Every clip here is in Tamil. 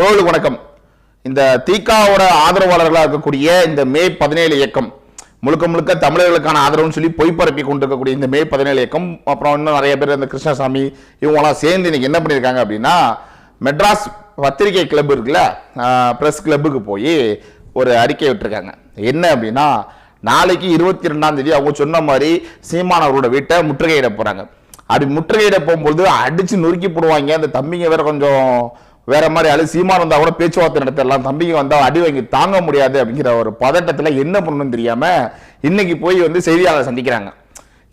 ஓடு வணக்கம். இந்த தீகாவோட ஆதரவாளர்களாக இருக்கக்கூடிய இந்த மே பதினேழு இயக்கம் முழுக்க முழுக்க தமிழர்களுக்கான ஆதரவுன்னு சொல்லி பொய் பரப்பி கொண்டிருக்கக்கூடிய இந்த மே பதினேழு இயக்கம் அப்புறம் இன்னும் நிறைய பேர் இந்த கிருஷ்ணசாமி இவங்கெல்லாம் சேர்ந்து இன்னைக்கு என்ன பண்ணியிருக்காங்க அப்படின்னா மெட்ராஸ் பத்திரிகை கிளப் இருக்குல்ல ப்ரெஸ் கிளப்புக்கு போய் ஒரு அறிக்கை விட்டுருக்காங்க. என்ன அப்படின்னா நாளைக்கு இருபத்தி ரெண்டாம் தேதி அவங்க சொன்ன மாதிரி சீமான் அவரோட வீட்டை முற்றுகையிட போகிறாங்க அப்படி முற்றுகையிட போகும்போது அடித்து நொறுக்கி போடுவாங்க. அந்த தம்பிங்க வேற கொஞ்சம் வேற மாதிரி ஆளு சீமான் வந்தா கூட பேச்சுவார்த்தை நடத்தலாம். தம்பிங்க வந்தா அடி வாங்கி தாங்க முடியாது அப்படிங்கிற ஒரு பதட்டத்தில் என்ன பண்ணணும்னு தெரியாம இன்னைக்கு போய் வந்து செய்தியாளர் சந்திக்கிறாங்க.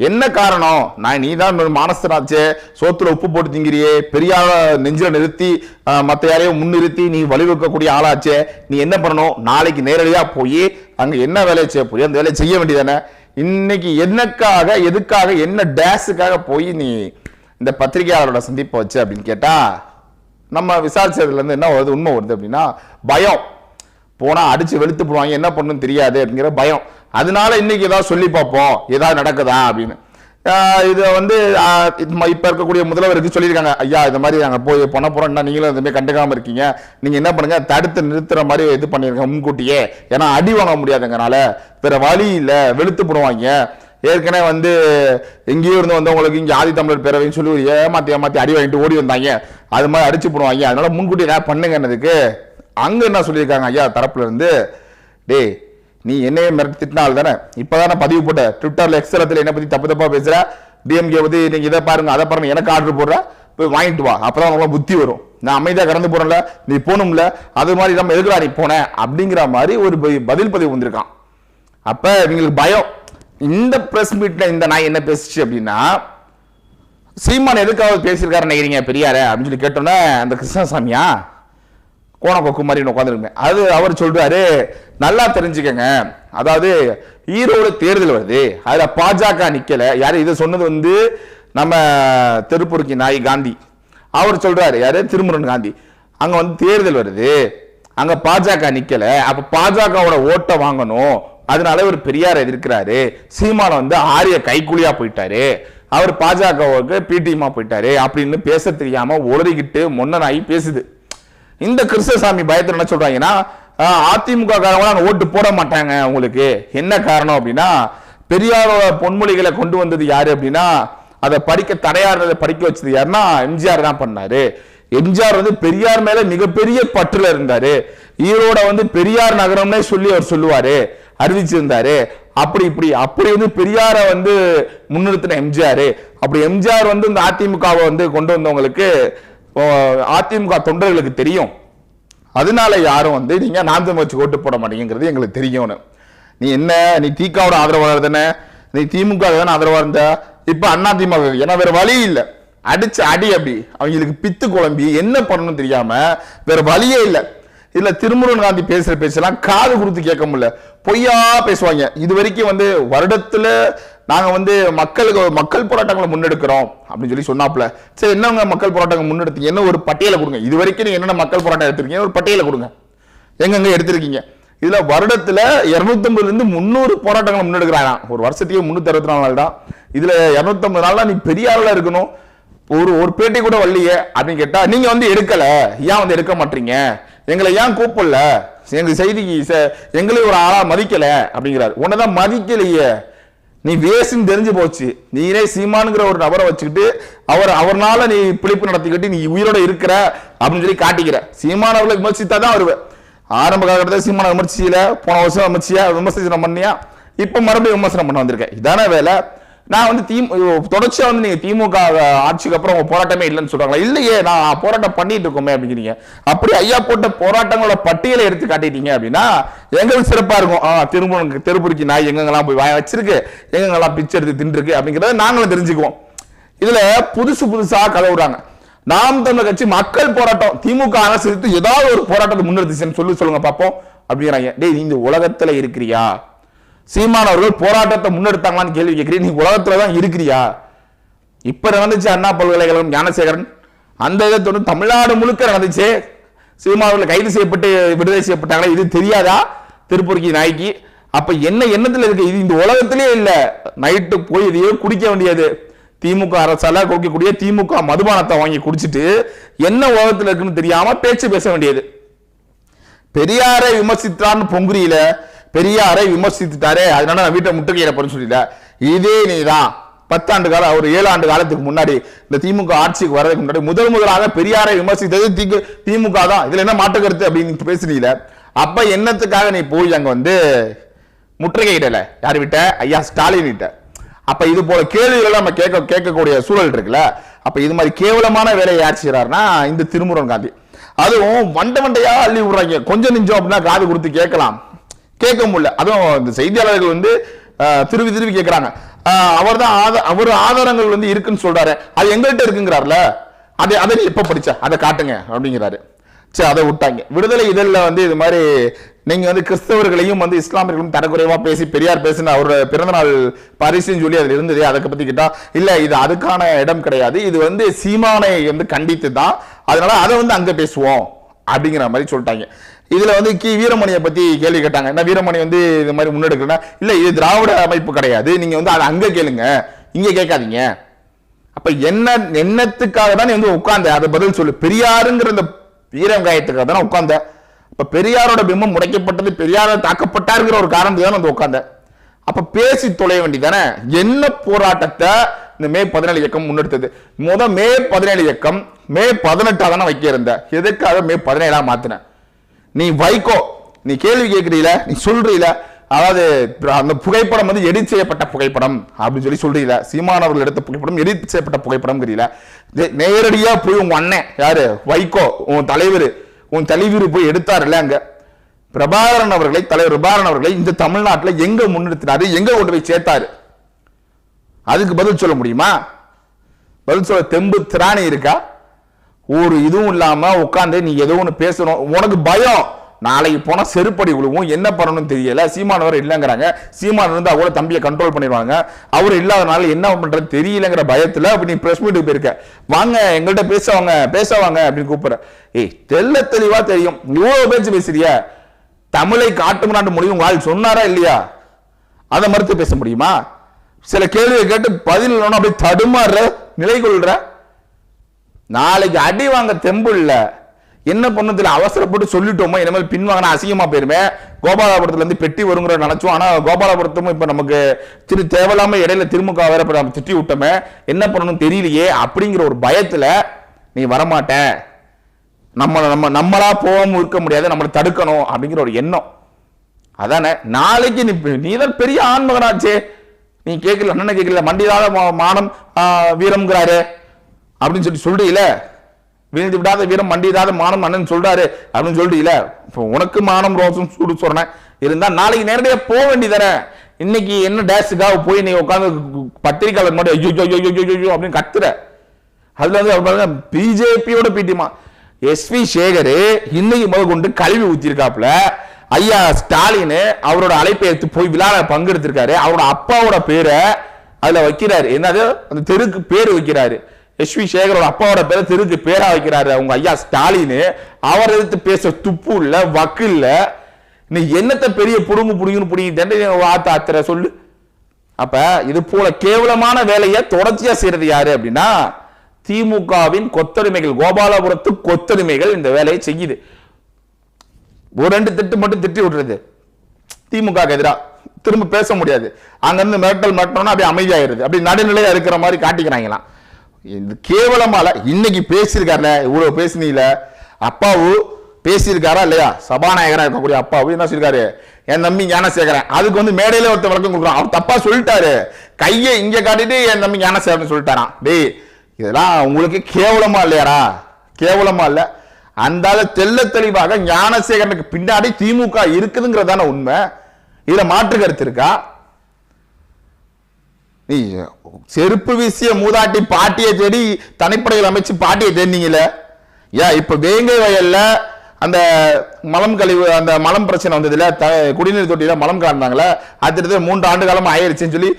என்ன காரணம்? நான் நீ தான் மானஸ்தனாச்சே சோத்துல உப்பு போட்டு திங்கிறியே. பெரியார நெஞ்சில நிறுத்தி மற்ற யாரையும் முன்னிறுத்தி நீ வழிவகுக்கக்கூடிய ஆளாச்சே. நீ என்ன பண்ணணும்? நாளைக்கு நேரடியாக போய் அங்கே என்ன வேலையை செய்ய போய் அந்த வேலையை செய்ய வேண்டியதானே இன்னைக்கு என்னக்காக எதுக்காக என்ன டேஸுக்காக போய் நீ இந்த பத்திரிகையாளரோட சந்திப்பை வச்சு அப்படின்னு கேட்டால் நம்ம விசாரிச்சதுலேருந்து என்ன வருது உண்மை வருது அப்படின்னா பயம். போனால் அடித்து வெளுத்து போடுவாங்க என்ன பண்ணுன்னு தெரியாது அப்படிங்கிற பயம். அதனால இன்னைக்கு ஏதாவது சொல்லி பார்ப்போம் ஏதாவது நடக்குதா அப்படின்னு. இது இதை வந்து இப்போ இருக்கக்கூடிய முதல்வருக்கு சொல்லியிருக்காங்க ஐயா இந்த மாதிரி நாங்கள் போய் பண்ண போகிறோம் என்ன நீங்களும் எதுவுமே கண்டுக்காமல் இருக்கீங்க. நீங்கள் என்ன பண்ணுங்கள் தடுத்து நிறுத்துற மாதிரி இது பண்ணியிருக்கேன் முன்கூட்டியே. ஏன்னா அடி வாங்க முடியாதுங்கனால வேறு வழி இல்லை வெளுத்து போடுவாங்க. ஏற்கனவே வந்து எங்கேயோ இருந்து வந்தவங்களுக்கு இங்கே ஆதி தமிழர் பேரவைன்னு சொல்லி ஒரு ஏமாற்றி ஏமாற்றி அடி வாங்கிட்டு ஓடி வந்தாங்க. அது மாதிரி அடிச்சு போடுவாங்க. அதனால முன்கூட்டி என்ன பண்ணுங்கன்னதுக்கு அங்கே என்ன சொல்லியிருக்காங்க ஐயா தரப்புல இருந்து? டேய் நீ என்னையே மிரட்டி திட்டினால் தானே. இப்பதானே பதிவு போட்ட ட்விட்டரில் எக்ஸ்ட்ரத்தில் என்னை பற்றி தப்பு தப்பாக பேசுகிற டிஎம்கே பற்றி நீங்கள் இதை பாருங்க அதை பாருங்க எனக்கு ஆர்டர் போடுற. போய் வாங்கிட்டு வா. அப்பதான் உங்களுக்கு புத்தி வரும். நான் அமைதியாக கடந்து போகிறேன்ல நீ போகணும்ல. அது மாதிரி நம்ம எதுக்குடா நீ போனேன் அப்படிங்கிற மாதிரி ஒரு பதில் பதிவு வந்திருக்கான். அப்போ இவங்களுக்கு பயம். இந்த பிரஸ் மீட்ல இந்த நாய் என்ன பேசுச்சு அப்படின்னா சீமான் எதுக்காவது பேசியிருக்காரு நினைக்கிறீங்க பெரியார? அப்படின்னு சொல்லி கேட்டோன்னே அந்த கிருஷ்ணசாமியா கோணக்கொக்கு மாதிரி உட்காந்துருங்க அது அவர் சொல்றாரு நல்லா தெரிஞ்சுக்கங்க. அதாவது ஈரோடு தேர்தல் வருது. அதுல பாஜக நிக்கல. யாரு? இதை சொன்னது வந்து நம்ம திருப்பூருக்கு நாய் காந்தி. அவர் சொல்றாரு யாரு? திருமுருகன் காந்தி. அங்க வந்து தேர்தல் வருது. அங்க பாஜக நிக்கல. அப்ப பாஜகவோட ஓட்டை வாங்கணும். அதனால ஒரு பெரியார் எதிர்க்கிறாரு. சீமான வந்து ஆரிய கைக்குலியா போயிட்டாரு. அவர் பாஜகவுக்கு பிடிமா போயிட்டாரு அப்படின்னு பேச தெரியாம உளறிக்கிட்டு மொன்னனாகி பேசுது. இந்த கிருஷ்ணசாமி பயத்தில் என்ன சொல்றாங்கன்னா அதிமுக காரங்களாம் ஓட்டு போட மாட்டாங்க உங்களுக்கு. என்ன காரணம் அப்படின்னா பெரியாரோட பொன்மொழிகளை கொண்டு வந்தது யாரு அப்படின்னா அதை படிக்க தடையாடுறதை படிக்க வச்சது யாருன்னா எம்ஜிஆர் தான் பண்ணாரு. எம்ஜிஆர் வந்து பெரியார் மேல மிகப்பெரிய பற்றுல இருந்தாரு. ஈரோட வந்து பெரியார் நகரம்னே சொல்லி அவர் சொல்லுவாரு. அறிவிச்சிருந்தாரு. அப்படி இப்படி அப்படி வந்து பெரியார வந்து முன்னிறுத்தின எம்ஜிஆர். அப்படி எம்ஜிஆர் வந்து இந்த அதிமுகவை வந்து கொண்டு வந்தவங்களுக்கு அதிமுக தொண்டர்களுக்கு தெரியும். அதனால யாரும் வந்து நீங்க நான் வச்சு ஓட்டு போட மாட்டீங்கிறது எங்களுக்கு தெரியும்னு. நீ என்ன நீ தீகாவோட ஆதரவாளர் தானே? நீ திமுக தானே ஆதரவா இருந்த? இப்ப அண்ணா திமுக ஏன்னா வேற வழி இல்லை. அடிச்சு அடி அப்படி. அவங்களுக்கு பித்து குழம்பி என்ன பண்ணணும்னு தெரியாம வேற வழியே இல்லை. இதுல திருமுருகன் காந்தி பேசுற பேச்செல்லாம் காது கொடுத்து கேட்க முடியல. பொய்யா பேசுவாங்க. இது வரைக்கும் வந்து வருடத்துல நாங்க வந்து மக்களுக்கு மக்கள் போராட்டங்களை முன்னெடுக்கிறோம் அப்படின்னு சொல்லி சொன்னாப்ல சரி என்னங்க மக்கள் போராட்டங்கள் முன்னெடுத்தீங்க? என்ன ஒரு பட்டியலை கொடுங்க. இது வரைக்கும் நீங்க என்னென்ன மக்கள் போராட்டம் எடுத்திருக்கீங்க? ஒரு பட்டியலை கொடுங்க. எங்கெங்க எடுத்திருக்கீங்க? இதுல வருடத்துல 250 இருந்து முந்நூறு போராட்டங்களை முன்னெடுக்கிறாங்க. ஒரு வருஷத்துக்கு முன்னூத்தி அறுபத்தி நாலு நாள் தான். இதுல 250 நாள் நீ பெரிய ஆளா இருக்கணும். ஒரு ஒரு பேட்டி கூட வரலையே அப்படின்னு கேட்டா நீங்க வந்து எடுக்கல. ஏன் வந்து எடுக்க மாட்டீங்க? எங்களை ஏன் கூப்பிடல? எங்க செய்திக்கு ச- எங்களை ஒரு ஆளா மதிக்கல அப்படிங்கிறார். உன்னதான் மதிக்கலையே. நீ வேஸ்ட்னு தெரிஞ்சு போச்சு. நீனே சீமானுங்கிற ஒரு நபரை வச்சுக்கிட்டு அவர் அவர்னால நீ பிழைப்பு நடத்திக்கிட்டு நீ உயிரோட இருக்கிற அப்படின்னு சொல்லி காட்டிக்கிற. சீமான் அவர்களை விமர்சித்தா தான் வருவேன் ஆரம்ப காலகட்டத்தில் சீமான விமர்சியில போன வருஷம் விமர்சியா விமர்சனம் பண்ணியா? இப்ப மறுபடியும் விமர்சனம் பண்ண வந்திருக்கேன் இதான வேலை? நான் வந்து திமு தொடர்ச்சியா வந்து நீங்க திமுக ஆட்சிக்கு அப்புறம் உங்க போராட்டமே இல்லைன்னு சொல்றாங்களா? இல்லையே நான் போராட்டம் பண்ணிட்டு இருக்கோமே அப்படிங்கிறீங்க. அப்படி ஐயா போட்ட போராட்டங்களோட பட்டியலை எடுத்து காட்டிட்டீங்க அப்படின்னா எங்களுக்கு சிறப்பா இருக்கும். ஆ, திரும்ப திருப்பூருக்கு நாய் எங்கெங்கெல்லாம் போய் வாய வச்சிருக்கு எங்கெங்கெல்லாம் பிச்சை எடுத்து தின்றுருக்கு அப்படிங்கிறத நாங்களும் தெரிஞ்சுக்குவோம். இதுல புதுசு புதுசா கதவுறாங்க நாம் தமிழர் கட்சி மக்கள் போராட்டம் திமுக அரசு ஏதாவது ஒரு போராட்டத்தை முன்னெடுத்துச்சுன்னு சொல்லி சொல்லுங்க பார்ப்போம். அப்படிங்கிறாங்க. டேய் நீ இந்த உலகத்துல இருக்கிறியா? சீமான் அவர்கள் போராட்டத்தை முன்னெடுத்தாங்களான்னு கேள்வி கேட்கிறீங்க. நீ உலகத்துல தான் இருக்கிறியா? இப்ப நடந்துச்சு அண்ணா பல்கலைக்கழகம் ஞானசேகரன். அந்த இதை தொடர்ந்து தமிழ்நாடு முழுக்க நடந்துச்சு. சீமான் அவர்கள் கைது செய்யப்பட்டு விடுதலை செய்யப்பட்டாங்களே? இது தெரியாதா? திருப்பூர்க்கு நாய்க்கு. அப்ப என்ன எண்ணத்துல இருக்கு? இது இந்த உலகத்திலே இல்ல. நைட்டு போய் இதையோ குடிக்க வேண்டியது. திமுக அரசால கொடுக்கக்கூடிய திமுக மதுபானத்தை வாங்கி குடிச்சிட்டு என்ன உலகத்தில் இருக்குன்னு தெரியாம பேச்சு பேச வேண்டியது. பெரியாரை விமர்சித்தான்னு பொங்குறியில பெரியாரை விமர்சித்துட்டாரே அதனால நான் வீட்டை முட்டுக்கையில போறேன்னு சொல்லல இதே நீதான். பத்தாண்டு காலம் ஒரு ஏழு ஆண்டு காலத்துக்கு முன்னாடி இந்த திமுக ஆட்சிக்கு வர்றதுக்கு முன்னாடி முதல் முதலாக பெரியாரை விமர்சித்தது திகு- திமுக தான். இதுல என்ன மாற்று கருத்து அப்படின்னு பேசுனீல அப்ப என்னத்துக்காக நீ போய் அங்க வந்து முற்றுகையிடல? யார் விட்ட? ஐயா ஸ்டாலின் விட்ட. அப்ப இது போல கேள்விகளை நம்ம கேட்க கேட்கக்கூடிய சூழல் இருக்குல்ல. அப்ப இது மாதிரி கேவலமான வேலையை யார் செய்யறாருன்னா இந்த திருமுருகன் காந்தி. அதுவும் வண்ட வண்டையா அள்ளி விடுறாங்க. கொஞ்சம் நெஞ்சம் அப்படின்னா காது கொடுத்து கேட்கலாம். கேட்க முடியல. அதுவும் இந்த செய்தியாளர்கள் வந்து திருவி திருவி கேட்குறாங்க அவர் தான் அவர் ஆதாரங்கள் வந்து இருக்குன்னு சொல்றாரு. அது எங்கள்கிட்ட இருக்குங்கிறார்ல? அதை அதை நீ எப்ப அதை காட்டுங்க அப்படிங்கிறாரு. சரி அதை விட்டாங்க. விடுதலை இதழில் வந்து இது மாதிரி நீங்க வந்து கிறிஸ்தவர்களையும் வந்து இஸ்லாமியர்களும் தரக்குறைவா பேசி பெரியார் பேசின அவரோட பிறந்தநாள் பரிசுன்னு சொல்லி அதில் இருந்தது அதை பத்தி கேட்டா இல்ல இது அதுக்கான இடம் கிடையாது. இது வந்து சீமானை வந்து கண்டித்து தான் அதனால அதை வந்து அங்க பேசுவோம் அப்படிங்கிற மாதிரி சொல்லிட்டாங்க. இதுல வந்து கி வீரமணியை பத்தி கேள்வி கேட்டாங்க. என்ன வீரமணி வந்து இது மாதிரி முன்னெடுக்கிறேன்னா இல்ல இது திராவிட அமைப்பு கிடையாது. நீங்க வந்து அதை அங்க கேளுங்க. இங்க கேட்காதீங்க. அப்ப என்ன எண்ணத்துக்காக தான் நீ வந்து உட்கார்ந்த? அதை பதில் சொல்லு. பெரியாருங்கிற இந்த வீரங்காயத்துக்காக தானே உட்கார்ந்த? அப்ப பெரியாரோட பிம்பம் முடைக்கப்பட்டது பெரியார தாக்கப்பட்டாருங்கிற ஒரு காரணத்துக்கு தான் வந்து உட்கார்ந்த? அப்ப பேசி தொலைய வேண்டியதானே என்ன போராட்டத்தை இந்த மே பதினேழு இயக்கம் முன்னெடுத்தது? முத மே பதினேழு இயக்கம் மே பதினெட்டா தானே வைக்க இருந்த? எதுக்காக மே பதினேழா மாற்றினேன் நீ வைகோ நீ கேள்வி கேட்குறீல நீ சொல்றீல. அதாவது அந்த புகைப்படம் வந்து எடிட் செய்யப்பட்ட புகைப்படம் அப்படின்னு சொல்லி சொல்றீல. சீமான் அவர்கள் எடுத்த புகைப்படம் எடிட் செய்யப்பட்ட புகைப்படம் நேரடியாக போய் உங்க அண்ணன் யாரு? வைகோ உன் தலைவர் உன் தலைவர் போய் எடுத்தாருல்ல அங்கே. பிரபாகரன் அவர்களை தலைவர் பிரபாகரன் அவர்களை இந்த தமிழ்நாட்டில் எங்க முன்னிறுத்தினாரு? எங்க கொண்டு போய் சேர்த்தாரு? அதுக்கு பதில் சொல்ல முடியுமா? பதில் சொல்ல தெம்பு திராணி இருக்கா? ஒரு இதுவும் இல்லாம உட்காந்து நீ ஏதோ ஒன்று பேசணும் உனக்கு பயம். நாளைக்கு போனால் செருப்படி விழுவும். என்ன பண்ணணும்னு தெரியல. சீமானவர் இல்லைங்கிறாங்க. சீமான் இருந்தா கூட தம்பியை கண்ட்ரோல் பண்ணிடுவாங்க. அவர் இல்லாதனால என்ன பண்ணுறது தெரியலங்கிற பயத்தில் அப்படி நீ ப்ரெஸ் மீட்டுக்கு போயிருக்க. வாங்க எங்கள்கிட்ட பேசவாங்க பேசவாங்க அப்படின்னு கூப்பிட்ற. ஏய் தெல்ல தெளிவாக தெரியும். இவ்வளோ பேச்சு பேசுறிய? தமிழை காட்டும் நாட்டு முடியும் வாழ் சொன்னாரா இல்லையா? அதை மறுத்து பேச முடியுமா? சில கேள்வியை கேட்டு பதில் இல்லைன்னா அப்படியே தடுமாறுற நிலை கொள்கிற நாளைக்கு அடி வாங்க தெம்பு இல்ல. என்ன பண்ணதுல? அவசரப்பட்டு சொல்லிட்டோமோ இனிமேல் பின்வாங்கினா அசிங்கமா போயிருமே. கோபாலபுரத்துல இருந்து பெட்டி வருங்கிற நினைச்சோம். ஆனா கோபாலபுரத்தும் இப்ப நமக்கு திரு தேவையில்லாம இடையில திருமுக வேற இப்ப நம்ம திட்டி விட்டோமே. என்ன பண்ணணும் தெரியலையே. அப்படிங்கிற ஒரு பயத்துல நீ வரமாட்ட. நம்ம நம்ம நம்மளா போகாம இருக்க முடியாது. நம்மளை தடுக்கணும் அப்படிங்கிற ஒரு எண்ணம். அதானே? நாளைக்கு நீ நீ தான் பெரிய ஆண்மகனாச்சே. நீ கேட்கல அண்ணன் கேட்கல. மண்டிதாத மா- மானம் வீரம்ங்கிறாரு. அப்படின்னு சொல்லி சொல்றீல? வீழ்ந்து விடாத வீரம் மண்டிதாத மானம் அண்ணன் சொல்றாரு அப்படின்னு சொல்றீல? உனக்கு மானம் ரோசம் சூடு சொன்னேன் இருந்தா நாளைக்கு நேரடியா போக வேண்டியதானே இன்னைக்கு என்ன டேஸுக்காக போய் நீ உட்காந்து பத்திரிக்கையாளர் மட்டும் ஐயோ ஐயோ ஐயோ அப்படின்னு கத்துற. அதுல வந்து அவர் பாருங்க பிஜேபியோட பீட்டிமா. எஸ்வி சேகர் இன்னைக்கு முதல் கொண்டு கல்வி ஊத்திருக்காப்ல ஐயா ஸ்டாலின் அவரோட அழைப்பை எடுத்து போய் விழாவில் பங்கெடுத்திருக்காரு. அவரோட அப்பாவோட பேரை அதுல வைக்கிறாரு. என்னது? அந்த தெருக்கு பேர் வைக்கிறாரு. எஸ்வி சேகரோட அப்பாவோட பேரை திருத்தி பேரா வைக்கிறாரு அவங்க ஐயா ஸ்டாலின். அவர் எதிர்த்து பேச துப்பு இல்ல வக்கு இல்ல. நீ என்னத்தை பெரிய புடுங்கு புடுங்குன்னு புடிங்கிட்டு வாத்த ஆத்திர சொல்லு. அப்ப இது போல கேவலமான வேலையை தொடர்ச்சியா செய்யறது யாரு அப்படின்னா திமுகவின் கொத்தடிமைகள் கோபாலபுரத்து கொத்தடிமைகள் இந்த வேலையை செய்யுது. ஒரு ரெண்டு திட்டு மட்டும் திட்டி விட்டுறது திமுக எதிரா. திரும்ப பேச முடியாது. அங்கிருந்து மிரட்டல் மிரட்டணும்னா அப்படியே அமைதியாயிருது. அப்படி நடுநிலையா இருக்கிற மாதிரி காட்டிக்கிறாங்களாம். இது கேவலமால இன்னைக்கு பேசியிருக்காருல இவ்வளோ பேசினீல அப்பாவு பேசியிருக்காரா இல்லையா? சபாநாயகரா இருக்கக்கூடிய அப்பாவு என்ன சொல்லியிருக்காரு? என் தம்பி ஞானசேகரன் அதுக்கு வந்து மேடையில ஒருத்தர் விளக்கம் கொடுக்குறான் அவர் தப்பா சொல்லிட்டாரு. கையை இங்கே காட்டிட்டு என் தம்பி ஞானசேகரன் சொல்லிட்டாரான் டேய் இதெல்லாம் உங்களுக்கு கேவலமா இல்லையாடா? கேவலமா இல்ல. அந்த தெல்ல தெளிவாக ஞானசேகரனுக்கு பின்னாடி திமுக இருக்குதுங்கிறதான உண்மை. இதுல மாற்று கருத்து இருக்கா? நீ செருப்பு வீசிய மூதாட்டி பாட்டியை தேடி தனிப்படையில் அமைச்சு பாட்டியை தேடினீங்களே? ஏன் இப்போ வேங்கை வயலில் அந்த மலம் கழிவு அந்த மலம் பிரச்சனை வந்ததுல த குடிநீர் தொட்டியில் மலம் கலந்தாங்களே? அது மூன்று ஆண்டு காலமாக ஆயிடுச்சுன்னு சொல்லி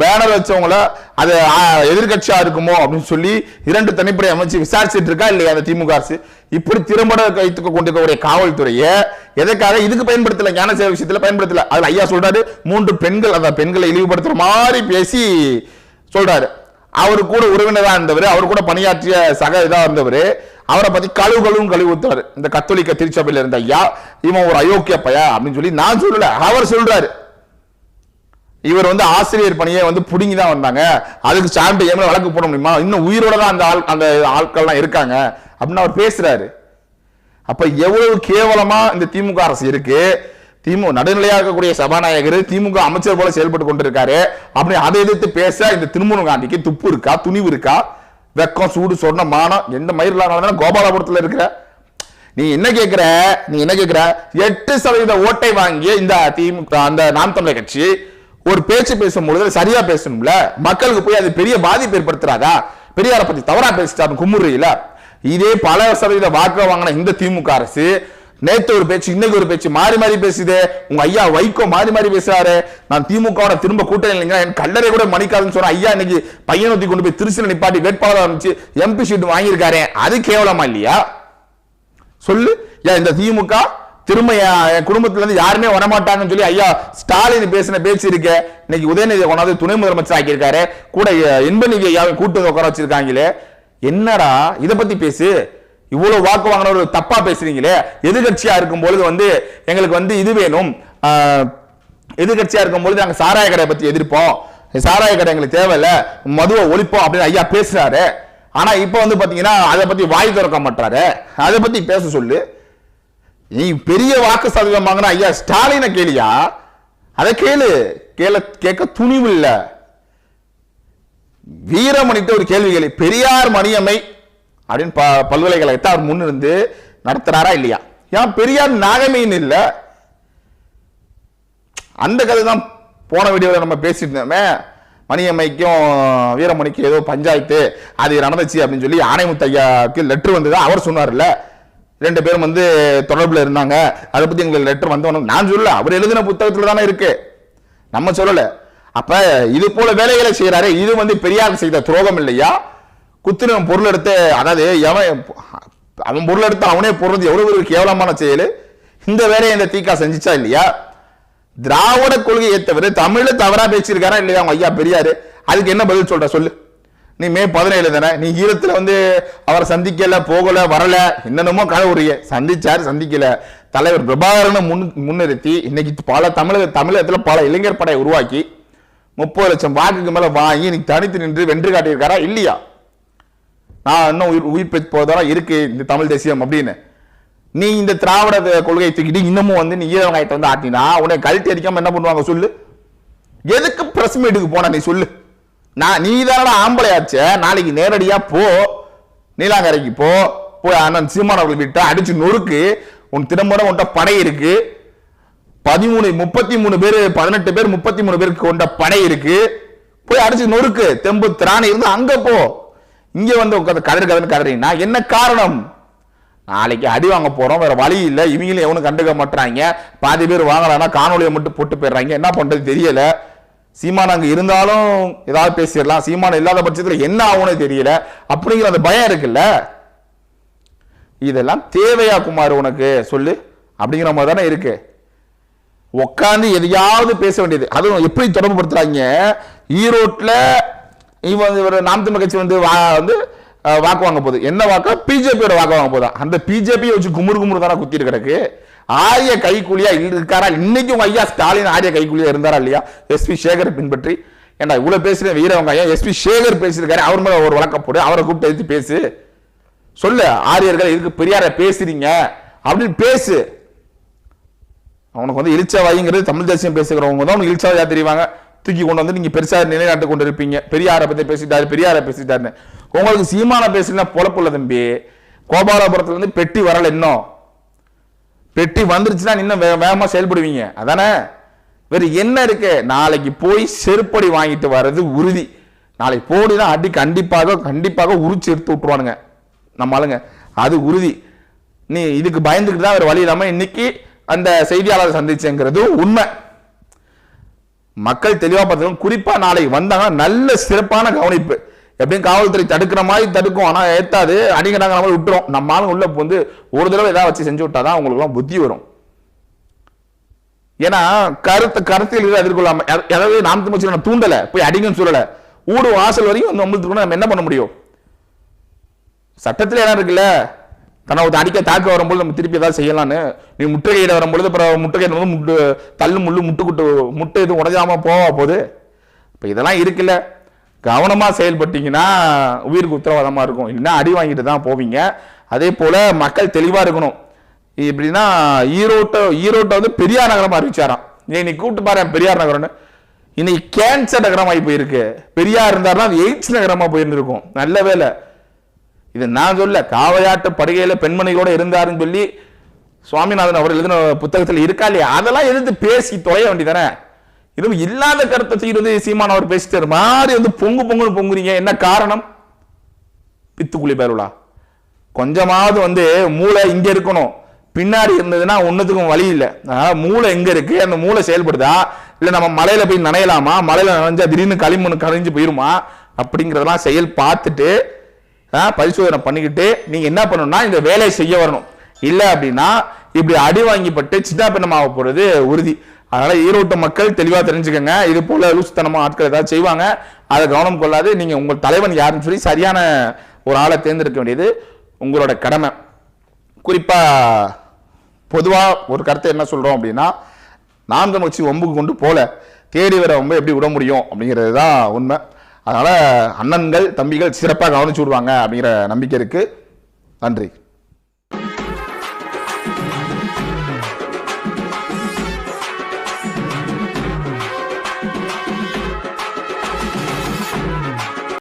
பேனர் வச்சவங்கள அது எதிர்கட்சியா இருக்குமோ அப்படின்னு சொல்லி இரண்டு தனிப்படை அமைச்சு விசாரிச்சுட்டு இருக்கா இல்லையா அந்த திமுக அரசு? இப்படி திறம்பட வைத்துக் கொண்டிருக்கக்கூடிய காவல்துறையை எதற்காக இதுக்கு பயன்படுத்தல ஞான சேவை விஷயத்துல பயன்படுத்தல? அதுல ஐயா சொல்றாரு மூன்று பெண்கள் அந்த பெண்களை இழிவுபடுத்துற மாதிரி பேசி சொல்றாரு. அவரு கூட உறவினரா இருந்தவர் அவர் கூட பணியாற்றிய சக இதா இருந்தவர் அவரை பத்தி கழுவு கழுவும் கழுவி ஊத்துறாரு. இந்த கத்தோலிக்க திருச்சபையில இருந்த ஐயா இவன் ஒரு அயோக்கிய பையா அப்படின்னு சொல்லி நான் சொல்லல அவர் சொல்றாரு. இவர் வந்து ஆசிரியர் பணியை வந்து புடுங்கி தான் வந்தாங்க. அதுக்கு சார்பு ஏமல வழக்கு போட முடியுமா? இன்னும் உயிரோட தான் அந்த ஆள் அந்த ஆட்கள்லாம் இருக்காங்க. அப்படின்னு அவர் பேசுறாரு. அப்ப எவ்வளவு கேவலமா இந்த திமுக அரசு இருக்கு. திமுக நடுநிலையாக இருக்கக்கூடிய சபாநாயகர் திமுக அமைச்சர் போல செயல்பட்டு கொண்டிருக்காரு. அப்படி அதை எதிர்த்து பேச இந்த திருமுருகன் காந்திக்கு துப்பு இருக்கா துணிவு இருக்கா? வெக்கம் சூடு சொன்ன மானம் எந்த மயிரில் கோபாலபுரத்தில் இருக்கிற? நீ என்ன கேட்கிற நீ என்ன கேட்கிற எட்டு சதவீத ஓட்டை வாங்கிய இந்த திமுக அந்த நாம் தமிழர் கட்சி ஒரு பேச்சு பேசும் பொழுது சரியா பேசணும்ல? மக்களுக்கு போய் அது பெரிய பாதிப்பு ஏற்படுத்துறாதா? பெரியார பத்தி தவறா பேசிட்டாரு கும்முறையில இதே பல சதவீத வாக்கு வாங்கின இந்த திமுக அரசு நேத்து ஒரு பேச்சு இன்னைக்கு ஒரு பேச்சு மாறி மாறி பேசுது. உங்க ஐயா வைகோ மாறி மாறி பேசுறாரு. நான் திமுக திரும்ப கூட்டணி இல்லைங்க என் கல்லறை கூட மணிக்காதுன்னு சொன்ன ஐயா இன்னைக்கு பையன் தூக்கி கொண்டு போய் திருச்சியில் நிப்பாட்டி வேட்பாளர் அமைச்சு எம்பி சீட் வாங்கியிருக்காரு. அது கேவலமா இல்லையா? சொல்லு. ஏன் இந்த திமுக திரும்ப என் என் குடும்பத்துல இருந்து யாருமே வரமாட்டாங்கன்னு சொல்லி ஐயா ஸ்டாலின் பேசின பேச்சு இருக்க. இன்னைக்கு உதயநிதி கொண்டாந்து துணை முதலமைச்சர் ஆக்கியிருக்காரு. கூட இன்பநிதி ஐயாவை கூட்டு உட்கார வச்சிருக்காங்களே. என்னடா? இதை பத்தி பேசு. இவ்வளவு வாக்கு வாங்கினவர் தப்பா பேசுறீங்களே. எதிர்கட்சியா இருக்கும் பொழுது வந்து எங்களுக்கு வந்து இது வேணும். எதிர்கட்சியா இருக்கும் பொழுது நாங்க சாராய கடையை பத்தி எதிர்ப்போம். சாராய கடை எங்களுக்கு தேவையில்ல. மதுவை ஒழிப்போம் அப்படின்னு ஐயா பேசுறாரு. ஆனா இப்ப வந்து பாத்தீங்கன்னா அதை பத்தி வாய் திறக்க மாட்டாரு அதை பத்தி பேச சொல்லு. நீ பெரிய வாக்கு சதவீதம் வாங்கின ஐயா ஸ்டாலினை கேளியா? அதை கேளு. கேள கேட்க துணிவு இல்லை. வீரமணிட்டு ஒரு கேள்வி கேள்வி பெரியார் மணியம்மை அப்படின்னு ப- பல்கலைக்கழகத்தை அவர் முன்னிருந்து நடத்துறாரா இல்லையா? ஏன் பெரியார் நாகமைன்னு இல்லை. அந்த கதை தான் போன வீடியோவில் நம்ம பேசிட்டு இருந்தோமே. மணியம்மைக்கும் வீரமணிக்கும் ஏதோ பஞ்சாயத்து அது நடந்துச்சு அப்படின்னு சொல்லி ஆணைமுத்து லெட்ரு வந்தது வந்ததா அவர் சொன்னார்ல. ரெண்டு பேரும் வந்து தொடர்பில் இருந்தாங்க. அதை பற்றி எங்களுக்கு லெட்டர் வந்தவனும் நான் சொல்லல அவர் எழுதின புத்தகத்தில் தானே இருக்கு. நம்ம சொல்லலை. அப்போ இது போல வேலைகளை செய்கிறாரு இது வந்து பெரியார் செய்த துரோகம் இல்லையா? குத்துனவன் பொருள் எடுத்து அதாவது எவன் அவன் பொருள் எடுத்து அவனே பொருள் எவ்வளோ ஒரு கேவலமான செயல். இந்த வேலையை இந்த தீக்கா செஞ்சிச்சா இல்லையா? திராவிட கொள்கையை தவிர தமிழை தவறாக பேசியிருக்காரா இல்லையா அவங்க ஐயா பெரியாரு? அதுக்கு என்ன பதில் சொல்கிற சொல்லு. நீ மே பதினேழு தானே? நீ ஈழத்தில் வந்து அவரை சந்திக்கல போகல வரல என்னென்னமோ கனவுரிய சந்திச்சார் சந்திக்கல. தலைவர் பிரபாகரனை முன் முன்னிறுத்தி இன்னைக்கு பல தமிழக தமிழகத்தில் பல இளைஞர் படையை உருவாக்கி முப்பது லட்சம் வாக்குக்கு மேலே வாங்கி இன்னைக்கு தனித்து நின்று வென்று காட்டியிருக்காரா? இல்லையா? நான் இன்னும் உயிர் உயிர் பெற்று போவதாரா இருக்கு இந்த தமிழ் தேசியம் அப்படின்னு. நீ இந்த திராவிட கொள்கையை தூக்கிட்டு இன்னமும் வந்து நீ ஈரவங்காயத்தை வந்து ஆட்டினா உன்னை கழட்டி அடிக்காம என்ன பண்ணுவாங்க? சொல்லு. எதுக்கு பிரஸ் மீட்டுக்கு போன நீ சொல்லு. நான் நீ தானடா ஆம்பளையாச்ச நாளைக்கு நேரடியாக போ. நீலாங்கரைக்கு போ. போய் அண்ணன் சீமான் அவர்கள் விட்டா அடிச்சு நொறுக்கு. உன் திறம்பட உன்ட்ட படை இருக்கு. பதிமூணு முப்பத்தி மூணு பேர் பதினெட்டு பேர் முப்பத்தி மூணு பேருக்கு கொண்ட படை இருக்கு. போய் அடிச்சு நொறுக்கு. தெம்பு திராணி இருந்து அங்க போ. இங்க வந்து உட்காந்து கதறு கதன்னு கதறீங்கன்னா என்ன காரணம்? நாளைக்கு அடி வாங்க போறோம். வேற வழி இல்லை. இவங்களும் எவனும் கண்டுக்க மாட்டாங்க பாதி பேர் வாங்கலாம்னா காணொலியை மட்டும் போட்டு போயிடுறாங்க. என்ன பண்றது தெரியல. சீமான் அங்கே இருந்தாலும் ஏதாவது பேசிடலாம். சீமான் இல்லாத பட்சத்தில் என்ன ஆகும்னு தெரியல. அப்படிங்கிற அந்த பயம் இருக்குல்ல? இதெல்லாம் தேவையா குமார் உனக்கு? சொல்லு. அப்படிங்கிற மாதிரி தானே இருக்கு. உட்காந்து எதையாவது பேச வேண்டியது. அதுவும் எப்படி தொடர்பு படுத்துறாங்க? இவன் இவர் நாம் தமிழ் கட்சி வந்து வா- வந்து வாக்கு வாங்க போகுது. என்ன வாக்கா? பிஜேபியோட வாக்கு வாங்க போதா அந்த பிஜேபியை வச்சு குமுறு குமுறு தானே குத்திட்டு கிடக்கு? ஆரிய கைக்கூலியா இருக்காரா? இன்னைக்கும் ஐயா ஸ்டாலின் ஆரிய கைக்கூலியா இருந்தாரா இல்லையா? எஸ்பி சேகர் பின்பற்றி. ஏன்டா இவ்வளவு பேசுற வீரவங்க ஐயா எஸ்பி சேகர் பேசியிருக்காரு. அவர் மேல ஒரு வழக்கம் போடு அவரை கூப்பிட்டு எடுத்து பேசு. சொல்லு ஆரியர்கள் இதுக்கு பெரியார பேசுறீங்க. அப்படின்னு பேசு. அவனுக்கு வந்து இழிச்சவாய்ங்கிறது தமிழ் தேசியம் பேசுகிறவங்க தான் உனக்கு இழிச்சவாயா தெரிவாங்க. தூக்கி கொண்டு வந்து நீங்க பெருசா நிலைநாட்டு கொண்டு இருப்பீங்க பெரியாரை பத்தி பேசிட்டாரு பெரியாரை பேசிட்டாருன்னு. உங்களுக்கு சீமான பேசுனா பொழப்புள்ள தம்பி. கோபாலபுரத்துல இருந்து பெட்டி வரல இன்னும். பெட்டி வந்துருச்சுன்னா இன்னும் வே- வேகமா செயல்படுவீங்க. அதானே? வேறு என்ன இருக்கு? நாளைக்கு போய் செருப்படி வாங்கிட்டு வர்றது உறுதி. நாளைக்கு போடினா அடி கண்டிப்பாக கண்டிப்பாக உரிச்சு எடுத்து விட்டுருவானுங்க. நம்ம ஆளுங்க. அது உறுதி. நீ இதுக்கு பயந்துக்கிட்டு தான் வேறு வழி இல்லாமல் இன்னைக்கு அந்த செய்தியாளர் சந்திச்சேங்கிறது உண்மை. மக்கள் தெளிவாக பார்த்துக்கணும். குறிப்பாக நாளைக்கு வந்தாங்கன்னா நல்ல சிறப்பான கவனிப்பு. எப்படியும் காவல்துறை தடுக்கிற மாதிரி தடுக்கும் ஆனால் ஏத்தாது. அடிக்கிறாங்க நம்ம விட்டுரும் நம்ம ஆளுங்க உள்ள வந்து ஒரு தடவை ஏதாவது வச்சு செஞ்சு விட்டாதான் அவங்களுக்குலாம் புத்தி வரும். ஏன்னா கருத்து கருத்தில் எதிர்கொள்ளாம எதாவது அதாவது நாம் தமிழ் தூண்டல. போய் அடிங்கன்னு சொல்லல. ஊடு வாசல் வரையும் வந்து நம்மளுக்கு நம்ம என்ன பண்ண முடியும்? சட்டத்தில் இடம் இருக்குல்ல. தன்னை ஒரு அடிக்க தாக்க வரும்போது நம்ம திருப்பி ஏதாவது செய்யலான்னு. நீ முற்றுகையிட வரும்பொழுது அப்புறம் முற்றுகையிட வந்து முட்டு தள்ளு முள்ளு முட்டுக்குட்டு முட்டை எதுவும் உடஞ்சாம போவா போகுது. இப்போ இதெல்லாம் இருக்குல்ல. கவனமாக செயல்பட்டீங்கன்னா உயிருக்கு உத்தரவாதமாக இருக்கும். இல்லைன்னா அடி வாங்கிட்டு தான் போவீங்க. அதே போல் மக்கள் தெளிவாக இருக்கணும். எப்படின்னா ஈரோட்டை ஈரோட்டை வந்து பெரியார் நகரமாக அறிவிச்சாராம். நீ இன்னைக்கு கூப்பிட்டு பாரு பெரியார் நகரம்னு. இன்னைக்கு கேன்சர் நகரமாகி போயிருக்கு. பெரியார் இருந்தாருன்னா அது எய்ட்ஸ் நகரமாக போயிருந்துருக்கும். நல்ல வேலை. இது நான் சொல்ல காவையாட்டு படுகையில் பெண்மணிகளோட இருந்தாருன்னு சொல்லி சுவாமிநாதன் அவர் எழுதின புத்தகத்தில் இருக்கா இல்லையா? அதெல்லாம் எதிர்த்து பேசி தொலைய வேண்டியதானே இதுவும் இல்லாத கருத்தை செய்யறது வந்து சீமான் அவர் பேசிட்டார். மாதிரி வந்து பொங்கு பொங்குன்னு பொங்குறீங்க. என்ன காரணம்? பித்துக்குழி பேருலா கொஞ்சமாவது வந்து மூளை இங்க இருக்கணும். பின்னாடி இருந்ததுன்னா ஒன்றுத்துக்கும் வழி இல்லை. அதாவது மூளை எங்கே இருக்கு? அந்த மூளை செயல்படுதா? இல்லை நம்ம மலையில் போய் நனையலாமா? மலையில் நனைஞ்சா திடீர்னு களிமண் கரைஞ்சு போயிருமா? அப்படிங்கிறதெல்லாம் செயல் பார்த்துட்டு பரிசோதனை பண்ணிக்கிட்டு நீங்கள் என்ன பண்ணணும்னா இந்த வேலையை செய்ய வரணும். இல்லை அப்படின்னா இப்படி அடி வாங்கிப்பட்டு சின்ன பின்னமாக போகிறது உறுதி. அதனால ஈரோட்டு மக்கள் தெளிவாக தெரிஞ்சுக்கோங்க. இது போல லூசுத்தனமா ஆட்கள் ஏதாவது செய்வாங்க அதை கவனம் கொள்ளாது. நீங்க உங்கள் தலைவன் யாருன்னு சொல்லி சரியான ஒரு ஆளை தேர்ந்தெடுக்க வேண்டியது உங்களோட கடமை. குறிப்பா பொதுவா ஒரு கருத்தை என்ன சொல்றோம் அப்படின்னா நாம் தமிழ் ஒம்புக்கு கொண்டு போல தேடி வர ஒம்பு எப்படி விட முடியும் அப்படிங்கிறது தான் உண்மை. அதனால அண்ணன்கள் தம்பிகள் சிறப்பாக கவனிச்சு விடுவாங்க அப்படிங்கிற நம்பிக்கை இருக்கு. நன்றி.